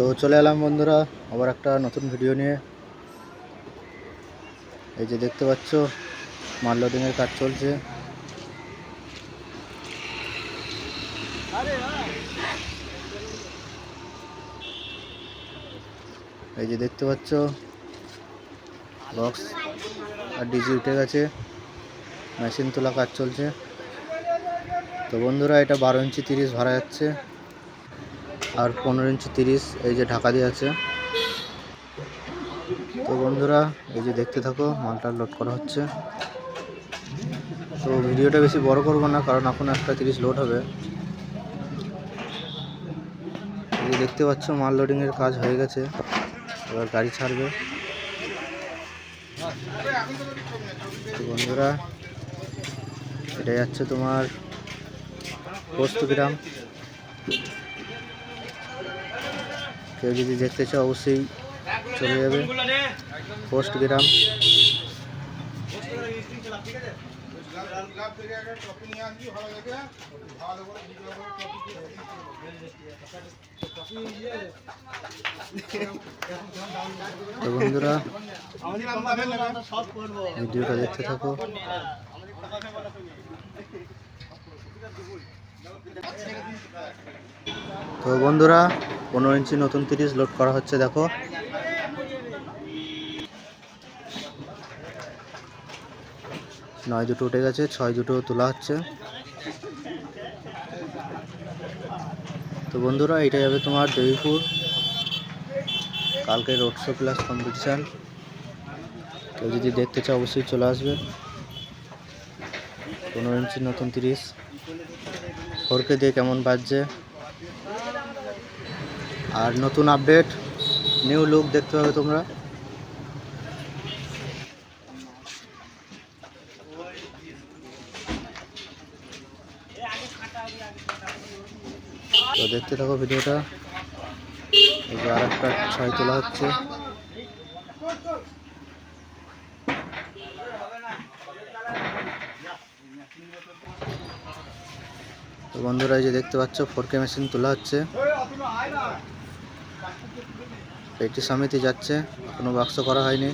তো চলে এলাম বন্ধুরা, আবার একটা নতুন ভিডিও নিয়ে। এই যে দেখতে পাচ্ছ মাল লোডিংয়ের কাজ চলছে। এই যে দেখতে পাচ্ছ বক্স আর ডিজি উঠে গেছে। মেশিন তোলা কাজ চলছে। তো বন্ধুরা, এটা বারো ইঞ্চি তিরিশ ভরা যাচ্ছে। আর পনেরো ইঞ্চি তিরিশ এই যে ঢাকা দিয়ে আছে। তো বন্ধুরা, এই যে দেখতে থাকো, মালটা লোড করা হচ্ছে। তো ভিডিওটা বেশি বড় করব না, কারণ এখন একটা তিরিশ লোড হবে। এই দেখতে পাচ্ছ, মাল লোডিংয়ের কাজ হয়ে গেছে। এবার গাড়ি ছাড়বে। তো বন্ধুরা এটা যাচ্ছে তোমার পোস্ত গ্রাম কেউ যদি দেখতে চাও অবশ্যই চলে যাবে। পোস্ট গ্রাম তো বন্ধুরা, ভিডিওটা দেখতে থাকো। তো বন্ধুরা পনেরো ইঞ্চি নতুন তিরিশ লোড করা হচ্ছে, দেখো। নয় দুটো উঠে গেছে, ছয় দুটো তোলা হচ্ছে। তো বন্ধুরা এটা যাবে তোমার দেবীপুর কালকে রোড শো প্লাস কম্পিটিশান কেউ যদি দেখতে চাও, অবশ্যই চলে আসবে। পনেরো ইঞ্চি নতুন তিরিশ। ফোরকে দিয়ে কেমন বাজছে? আর নতুন আপডেট নিউ লুক দেখতে পাবে তোমরা। তো দেখতে থাকো ভিডিওটা। এই যে আর একটা ছয় তোলা হচ্ছে। তো বন্ধুরা, এই যে দেখতে পাচ্ছ ফোর কে মেশিন তোলা হচ্ছে। পেটি সমিতি যাচ্ছে, কোনো বাক্স করা হয়নি।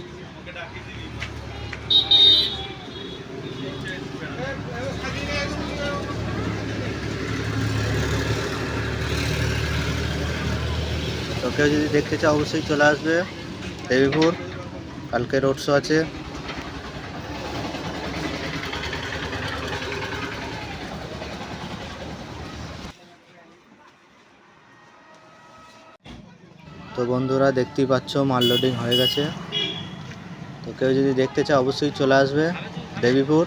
তো কেউ যদি দেখতে চাও অবশ্যই চলে আসবে। দেবীপুর, কালকে রোড শো আছে। তো বন্ধুরা দেখতেই পাচ্ছ, মাল লোডিং হয়ে গেছে। তো কেউ যদি দেখতে চায়, অবশ্যই চলে আসবে দেবীপুর।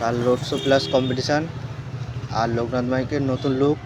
কাল রোড শো প্লাস কম্পিটিশান আর লোকনাথ মাইকের নতুন লুক